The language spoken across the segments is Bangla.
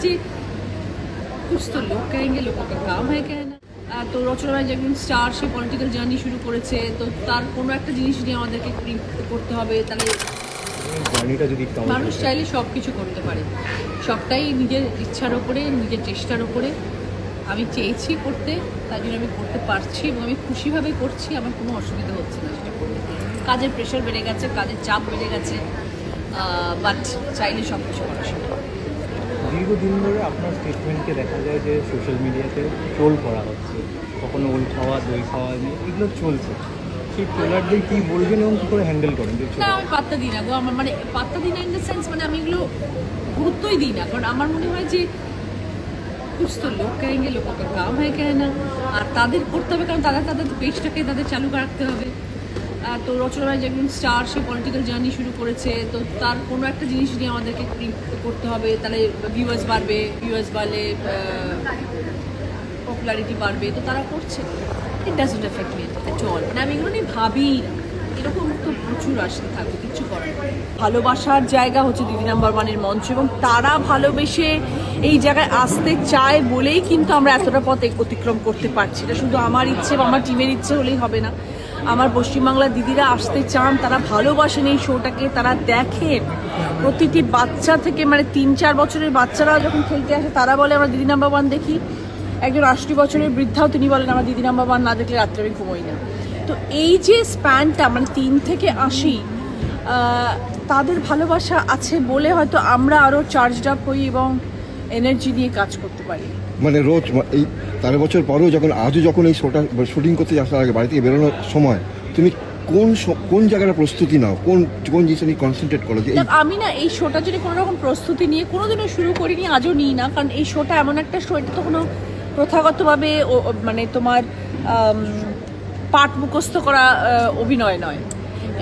যে कुछ तो लोग कहेंगे लोगों का काम है कहना আহ, তো রচনা ভাই একজন স্টার সে পলিটিক্যাল জার্নি শুরু করেছে তো তার কোনো একটা জিনিস নিয়ে আমাদেরকে print করতে হবে তাহলে জার্নিটা যদি একটু আমাদের মানুষ চাইলে সব কিছু করতে পারে সবটাই নিজের ইচ্ছার ওপরে নিজের চেষ্টার ওপরে আমি চেয়েছি করতে তাই জন্য আমি করতে পারছি এবং আমি খুশিভাবে করছি আমার কোনো অসুবিধা হচ্ছে না সেটা করতে কাজের প্রেশার বেড়ে গেছে কাজের চাপ বেড়ে গেছে বাট চাইলে সব কিছু করা সম্ভব দীর্ঘদিন ধরে আপনার স্টেটমেন্টকে দেখা যায় যে সোশ্যাল মিডিয়াতে ট্রোল করা হচ্ছে কখনো ওল খাওয়া দই খাওয়া নিয়ে এগুলো চলছে সেই ট্রোলারদের কী বলবেন এবং কী করে হ্যান্ডেল করেন যে না আমি পাত্তা দিই না গো আমার মানে পাত্তা দিই না ইন দ্য সেন্স মানে আমি এগুলো গুরুত্বই দিই না কারণ আমার মনে হয় যে कुछ तो लोग कहेंगे लोगों का काम है कहना আর তাদের করতে হবে কারণ তারা তাদের পেজটাকে তাদের চালু রাখতে হবে আহ, তো রচনা একজন স্টার সে পলিটিক্যাল জার্নি শুরু করেছে, তো তার কোনো একটা জিনিস নিয়ে আমাদেরকে করতে হবে, তাহলে ভিউয়ার্স বাড়বে ভিউয়ার্স বাড়লে পপুলারিটি বাড়বে, তো তারা করছে। It doesn't affect me at all মানে আমি এগুলো নিয়ে ভাবি এরকম তো প্রচুর আসতে থাকবে, কিচ্ছু করার। ভালোবাসার জায়গা হচ্ছে দিদি নাম্বার ওয়ানের মঞ্চ, এবং তারা ভালোবেসে এই জায়গায় আসতে চায় বলেই কিন্তু আমরা এতটা পথ অতিক্রম করতে পারছি এটা শুধু আমার ইচ্ছে বা আমার টিমের ইচ্ছে হলেই হবে না। আমার পশ্চিমবাংলার দিদিরা আসতে চান, তারা ভালোবাসেন এই শোটাকে, তারা দেখেন প্রতিটি বাচ্চা থেকে মানে তিন, চার বছরের বাচ্চারা যখন খেলতে আসে, তারা বলে, আমরা দিদি নাম্বার ওয়ান দেখি। একজন আশি বছরের বৃদ্ধাও তিনি বলেন, আমার দিদি নাম্বার ওয়ান না দেখলে রাত্রে আমি ঘুমোই না। তো এই যে স্প্যানটা মানে তিন থেকে আশি তাদের ভালোবাসা আছে বলে হয়তো আমরা আরও চার্জড আপ হই এবং এনার্জি নিয়ে কাজ করতে পারি। মানে রোজ এই তেরো বছর পরেও যখন আজও যখন এই শোটা শুটিং করতে আসার আগে বাড়ি থেকে বেরোনোর সময় তুমি কোন কোন জায়গাটা প্রস্তুতি নাও? কোন কোন জিনিসটা নিয়ে কনসেন্ট্রেট করো? যে আমি না এই শোটা যদি কোনো রকম প্রস্তুতি নিয়ে কোনোদিনও শুরু করিনি আজও নিই না। কারণ এই শোটা এমন একটা শো এটা তো কোনো প্রথাগতভাবে মানে তোমার পাঠ মুখস্থ করা অভিনয় নয়।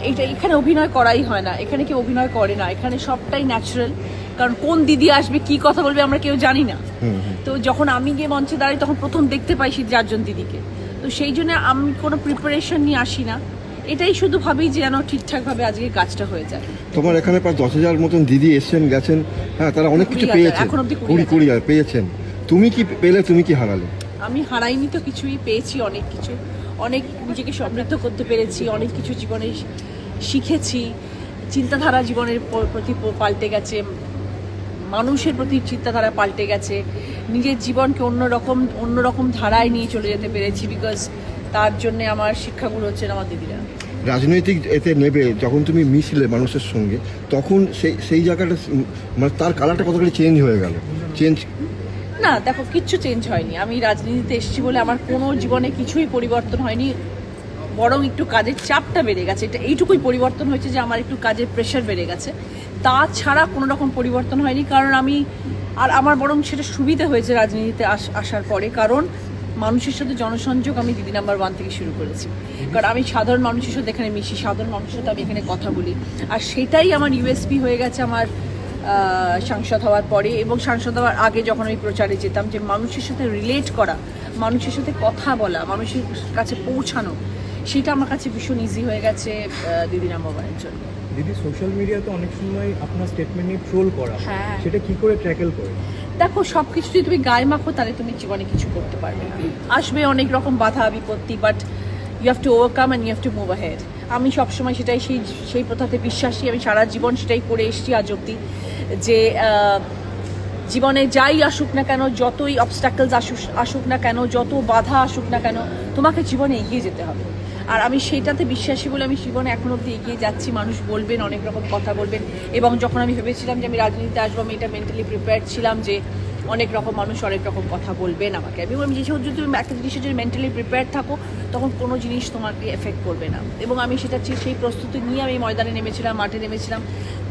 এটা এখানে অভিনয় করাই হয় না। এখানে কেউ অভিনয় করে না। এখানে সবটাই ন্যাচারাল কারণ কোন দিদি আসবে কি কথা বলবে আমরা কেউ জানি না। তো যখন আমি গিয়ে মঞ্চে দাঁড়াই তখন প্রথম দেখতে পাই সেই চারজন দিদিকে। তো সেই জন্য আমি কোনো প্রিপারেশন নিয়ে আসি না। এটাই শুধু ভাবি যে যেন ঠিকঠাকভাবে আজকে কাজটা হয়ে যায় তোমার এখানে প্রায় দশ হাজার মতন দিদি এসছেন গেছেন। হ্যাঁ তারা অনেক কিছু পেয়েছে। এখন অবধি কুড়ি কুড়ি হাজার। পেয়েছেন। তুমি কি পেলে তুমি কি হারালে? আমি হারাইনি তো কিছুই পেয়েছি অনেক কিছু। অনেক নিজেকে সমৃদ্ধ করতে পেরেছি অনেক কিছু জীবনে শিখেছি। চিন্তাধারা জীবনের প্রতি পাল্টে গেছে। মানুষের প্রতি চিন্তাধারা পাল্টে গেছে। নিজের জীবনকে অন্যরকম অন্যরকম ধারায় নিয়ে চলে যেতে পেরেছি বিকজ তার জন্য আমার শিক্ষাগুলো হচ্ছেন আমার দিদিরা। রাজনৈতিক এতে নেবে যখন তুমি মিশলে মানুষের সঙ্গে তখন সেই সেই জায়গাটা মানে তার কালারটা কতখানি চেঞ্জ হয়ে গেল? চেঞ্জ না দেখো কিচ্ছু চেঞ্জ হয়নি। আমি রাজনীতিতে এসেছি বলে আমার কোনো জীবনে কিছুই পরিবর্তন হয়নি। বরং একটু কাজের চাপটা বেড়ে গেছে। এটা এইটুকুই পরিবর্তন হয়েছে যে আমার একটু কাজের প্রেশার বেড়ে গেছে। তাছাড়া কোনো রকম পরিবর্তন হয়নি, কারণ আমি আর আমার বরং সেটা সুবিধা হয়েছে রাজনীতিতে আস- আসার পরে। কারণ মানুষের সাথে জনসংযোগ আমি দিদি নাম্বার ওয়ান থেকে শুরু করেছি। কারণ আমি সাধারণ মানুষের সাথে এখানে মিশি, সাধারণ মানুষের সাথে আমি এখানে কথা বলি। আর সেটাই আমার ইউএসপি হয়ে গেছে আমার সাংসদ হওয়ার পরে। এবং সাংসদ হওয়ার আগে যখন আমি প্রচারে যেতাম যে মানুষের সাথে রিলেট করা, মানুষের সাথে কথা বলা, মানুষের কাছে পৌঁছানো সেটা আমার কাছে ভীষণ ইজি হয়ে গেছে আহ, দিদি নাম্বার ওয়ানের জন্য। দিদি সোশ্যাল মিডিয়াতে অনেক সময় আপনার স্টেটমেন্ট নিয়ে ট্রোল করা হয়। সেটা কি করে ট্র্যাকেল করে? দেখো সব কিছু যদি তুমি গায়ে মাখো তাহলে তুমি জীবনে কিছু করতে পারবে না। আসবে অনেক রকম বাধা বিপত্তি but you have to overcome and you have to move ahead আমি সবসময় সেটাই সেই সেই প্রথাতে বিশ্বাসী। আমি সারা জীবন সেটাই করে এসেছি আজ অব্দি যে জীবনে যাই আসুক না কেন যতই অবস্টাকলস আসুক আসুক না কেন যত বাধা আসুক না কেন তোমাকে জীবনে এগিয়ে যেতে হবে। আর আমি সেইটাতে বিশ্বাসী বলে আমি জীবনে এখন অব্দি এগিয়ে যাচ্ছি। মানুষ বলবেন, অনেক রকম কথা বলবেন। এবং যখন আমি ভেবেছিলাম যে আমি রাজনীতিতে আসব, আমি এটা মেন্টালি প্রিপেয়ার ছিলাম যে অনেক রকম মানুষ অনেক রকম কথা বলবেন আমাকে। আমি বললাম যে যদি তুমি একটা জিনিসের যদি মেন্টালি প্রিপেয়ার থাকো তখন কোনো জিনিস তোমাকে এফেক্ট করবে না। এবং আমি সেটা চে- সেই প্রস্তুতি নিয়ে আমি ময়দানে নেমেছিলাম মাঠে নেমেছিলাম।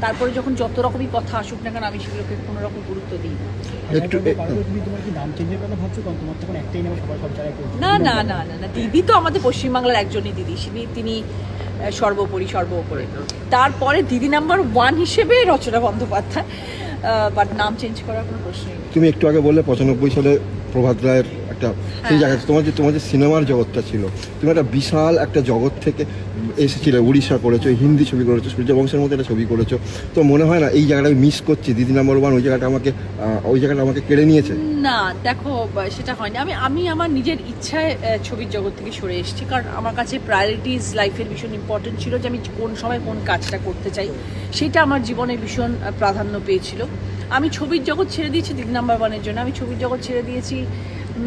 তারপরে যখন যত রকমই কথা আসুক না কেন আমি সেগুলোকে কোনো রকম গুরুত্ব দিই না। একটু এ- তুমি তোমার কি নাম চেঞ্জের কথা ভাবছ? কারণ তোমার তখন একটাই নামে সবাই সব জায়গায় করছে না না না না দিদি তো আমাদের পশ্চিমবাংলার একজনই দিদি। তিনি সর্বোপরি সর্বোপরি। তারপরে দিদি নাম্বার ওয়ান হিসেবে রচনা বন্দ্যোপাধ্যায়। বাট নাম চেঞ্জ করার কোনো প্রশ্নই নেই। তুমি একটু আগে বললে পঁচানব্বই সালে প্রভাত রায়ের একটা একটা সেই হ্যাঁ। জায়গায় তোমার যে তোমার যে সিনেমার জগৎটা ছিল তুমি একটা বিশাল একটা জগৎ থেকে এসেছিলে উড়িষ্যা করেছ হিন্দি ছবি করেছ সূর্যবংশের মধ্যে একটা ছবি করেছ। তো মনে হয় না এই জায়গাটা আমি মিস করছি দিদি নাম্বার ওয়ান ওই জায়গাটা আমাকে ওই জায়গাটা আমাকে কেড়ে নিয়েছে? না দেখো সেটা হয়নি। আমি আমি আমার নিজের ইচ্ছায় ছবির জগৎ থেকে সরে এসেছি কারণ আমার কাছে প্রায়োরিটিস লাইফের ভীষণ ইম্পর্টেন্ট ছিল যে আমি কোন সময় কোন কাজটা করতে চাই। সেটা আমার জীবনে ভীষণ প্রাধান্য পেয়েছিল। আমি ছবির জগৎ ছেড়ে দিয়েছি দিদি নাম্বার ওয়ানের জন্য। আমি ছবির জগৎ ছেড়ে দিয়েছি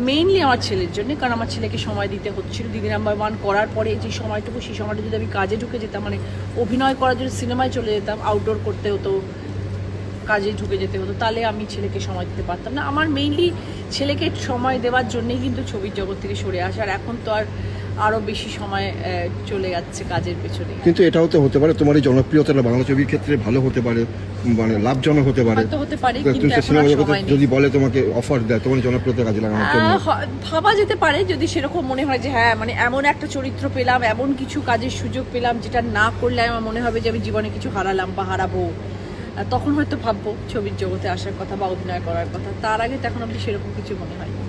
মেইনলি আমার ছেলের জন্য, কারণ আমার ছেলেকে সময় দিতে হচ্ছিল। দিদি নাম্বার ওয়ান করার পরে যে সময়টুকু, সেই সময়টা যদি আমি কাজে ঢুকে যেতাম মানে অভিনয় করার জন্য সিনেমায় চলে যেতাম আউটডোর করতে হতো, কাজে ঢুকে যেতে হতো, তাহলে আমি ছেলেকে সময় দিতে পারতাম না। আমার মেইনলি ছেলেকে সময় দেওয়ার জন্যেই কিন্তু ছবির জগৎ থেকে সরে আসার এখন তো আর আরও বেশি সময় চলে যাচ্ছে কাজের পেছনে। কিন্তু এটাও তো হতে পারে তোমার এই জনপ্রিয়তাটা বাংলা ছবির ক্ষেত্রে ভালো হতে পারে মানে লাভজনক হতে পারে। হতে পারে কিন্তু এখন সিনেমা জগতে যদি বলে তোমাকে অফার দেয় তোমার জনপ্রিয়তা কাজে লাগানোর জন্য। ভাবা যেতে পারে যদি সেরকম মনে হয় যে হ্যাঁ মানে এমন একটা চরিত্র পেলাম এমন কিছু কাজের সুযোগ পেলাম যেটা না করলে আমার মনে হবে যে আমি জীবনে কিছু হারালাম বা হারাবো। তখন হয়তো ভাববো ছবির জগতে আসার কথা বা অভিনয় করার কথা। তার আগে তখন অব্দি সেরকম কিছু মনে হয় না।